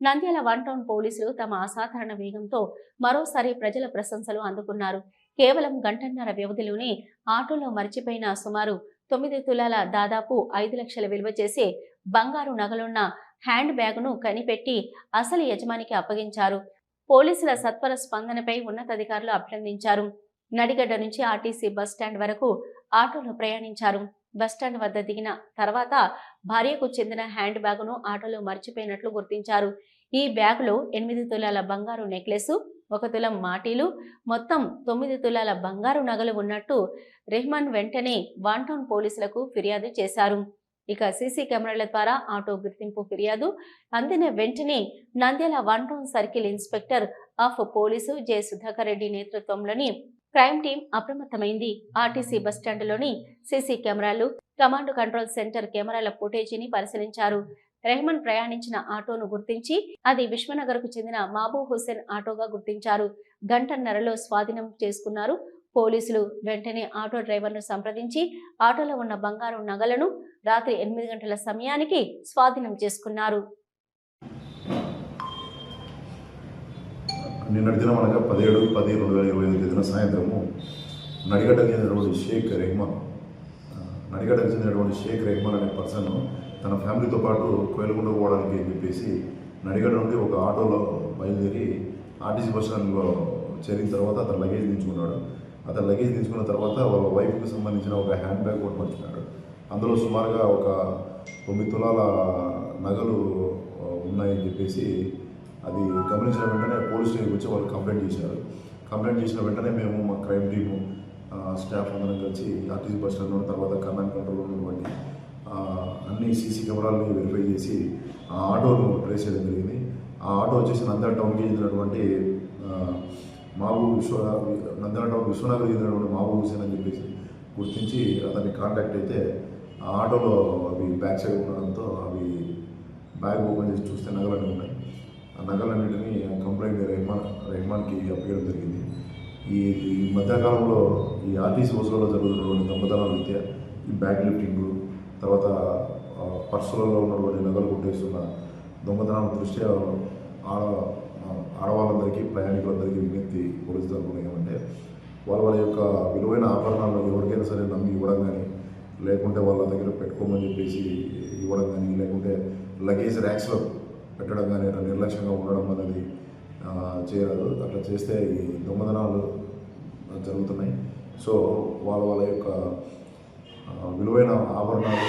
Nandyal one town పోలీసులు తమ అసాధారణ వేగంతో మరోసారి ప్రజల ప్రశంసలు అందుకున్నారు. కేవలం గంటన్నర వ్యవధిలోనే ఆటోలో మర్చిపోయిన సుమారు తొమ్మిది తులాల దాదాపు ఐదు లక్షల విలువ చేసే బంగారు నగలున్న హ్యాండ్ బ్యాగ్ను కనిపెట్టి అసలు యజమానికి అప్పగించారు. పోలీసుల సత్వర స్పందనపై ఉన్నతాధికారులు అభినందించారు. నడిగడ్డ నుంచి ఆర్టీసీ బస్ స్టాండ్ వరకు ఆటోలో ప్రయాణించారు. బస్టాండ్ వద్ద దిగిన తర్వాత భార్యకు చెందిన హ్యాండ్ బ్యాగును ఆటోలో మర్చిపోయినట్లు గుర్తించారు. ఈ బ్యాగులో ఎనిమిది తులాల బంగారు నెక్లెస్ ఒక తులం మాటీలు మొత్తం తొమ్మిది తులాల బంగారు నగలు ఉన్నట్టు రెహమాన్ వెంటనే వాంటౌన్ పోలీసులకు ఫిర్యాదు చేశారు. ఇక సీసీ కెమెరాల ద్వారా ఆటో గుర్తింపు ఫిర్యాదు అందిన వెంటనే Nandyala one town circle inspector of police J Sudhakar Reddy నేతృత్వంలోని క్రైమ్ టీం అప్రమత్తమైంది. ఆర్టీసీ బస్టాండ్లోని సీసీ కెమెరాలు కమాండ్ కంట్రోల్ సెంటర్ కెమెరాల ఫుటేజీని పరిశీలించారు. రెహమాన్ ప్రయాణించిన ఆటోను గుర్తించి అది విశ్వనగర్కు చెందిన మాబూ హుస్సేన్ ఆటోగా గుర్తించారు. గంటన్నరలో స్వాధీనం చేసుకున్నారు పోలీసులు. వెంటనే ఆటో డ్రైవర్ను సంప్రదించి ఆటోలో ఉన్న బంగారు నగలను రాత్రి ఎనిమిది గంటల సమయానికి స్వాధీనం చేసుకున్నారు. నిన్నటి దినం అనగా పదిహేడు పది రెండు వేల ఇరవై ఐదు దిన సాయంత్రము నడిగడ్డకి చెందినటువంటి షేక్ రెహమాన్ నడిగడ్డకు చెందినటువంటి షేక్ రెహమాన్ అనే పర్సన్ తన ఫ్యామిలీతో పాటు కోయలకుండ పోవడానికి అని చెప్పేసి నడిగడ్డ నుండి ఒక ఆటోలో బయలుదేరి ఆర్టీసీ బస్ స్టాండ్లో చేరిన తర్వాత అతను లగేజ్ దించుకున్నాడు. అతను లగేజ్ దించుకున్న తర్వాత వాళ్ళ వైఫ్కి సంబంధించిన ఒక హ్యాండ్ బ్యాగ్ ఒకటి పంచుకున్నాడు అందులో సుమారుగా ఒక తొమ్మిది తులాల నగలు ఉన్నాయని చెప్పేసి అది గమనించిన వెంటనే పోలీస్ స్టేషన్కి వచ్చి వాళ్ళు కంప్లైంట్ చేశారు. కంప్లైంట్ చేసిన వెంటనే మేము మా క్రైమ్ టీము స్టాఫ్ అందరం కలిసి ఆర్టీసీ బస్ స్టాండ్ తర్వాత కమాండ్ కంట్రోల్ ఉన్నటువంటి అన్ని సీసీ కెమెరాలని వెరిఫై చేసి ఆ ఆటోను ట్రేస్ చేయడం జరిగింది. ఆ ఆటో వచ్చేసి నంద్యాల టౌన్కి చెందినటువంటి మాబు విశ్వ నంద్యాల టౌన్ విశ్వనగర్ చెందినటువంటి మాబు హుసేన్ అని చెప్పేసి గుర్తించి అతన్ని కాంటాక్ట్ అయితే ఆ ఆటోలో అవి బ్యాక్ సైడ్ ఉండడంతో అవి బ్యాగ్ ఓపెన్ చేసి చూస్తే నగలన్నీ ఉన్నాయి. ఆ నగలన్నింటినీ కంప్లైంట్ రెహమాన్ రెహమాన్కి అప్పగడం జరిగింది. ఈ ఈ మధ్యకాలంలో ఈ ఆర్టీసీ బస్సులలో జరుగుతున్నటువంటి దొంగతనాల రీత్యా ఈ బ్యాగ్ లిఫ్టింగ్ తర్వాత పర్సులలో ఉన్నటువంటి నగలు కొట్టేస్తున్న దొంగతనాల దృష్ట్యా ఆడ ఆడవాళ్ళందరికీ ప్రయాణికులందరికీ విజ్ఞప్తి పోలీసు తరఫున ఏమంటే వాళ్ళ వాళ్ళ యొక్క విలువైన ఆభరణాలు ఎవరికైనా సరే నమ్మి ఇవ్వడం కానీ లేకుంటే వాళ్ళ దగ్గర పెట్టుకోమని చెప్పేసి ఇవ్వడం కానీ లేకుంటే లగేజ్ ర్యాక్స్లో పెట్టడం కానీ అట్లా నిర్లక్ష్యంగా ఉండడం అనేది చేయరాదు. అట్లా చేస్తే ఈ దొంగతనాలు జరుగుతున్నాయి. సో వాళ్ళ వాళ్ళ యొక్క విలువైన ఆభరణాలు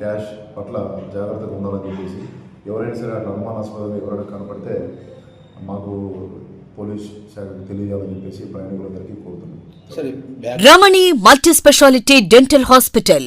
క్యాష్ పట్ల జాగ్రత్తగా ఉండాలని చెప్పేసి ఎవరైనా సరే అట్లా అనుమానాస్పదంగా ఎవరైనా కనపడితే మాకు పోలీస్ శాఖకు తెలియజేయాలని చెప్పేసి ప్రయాణికులందరికీ కోరుతున్నాం. సరే Ramani multi speciality dental hospital.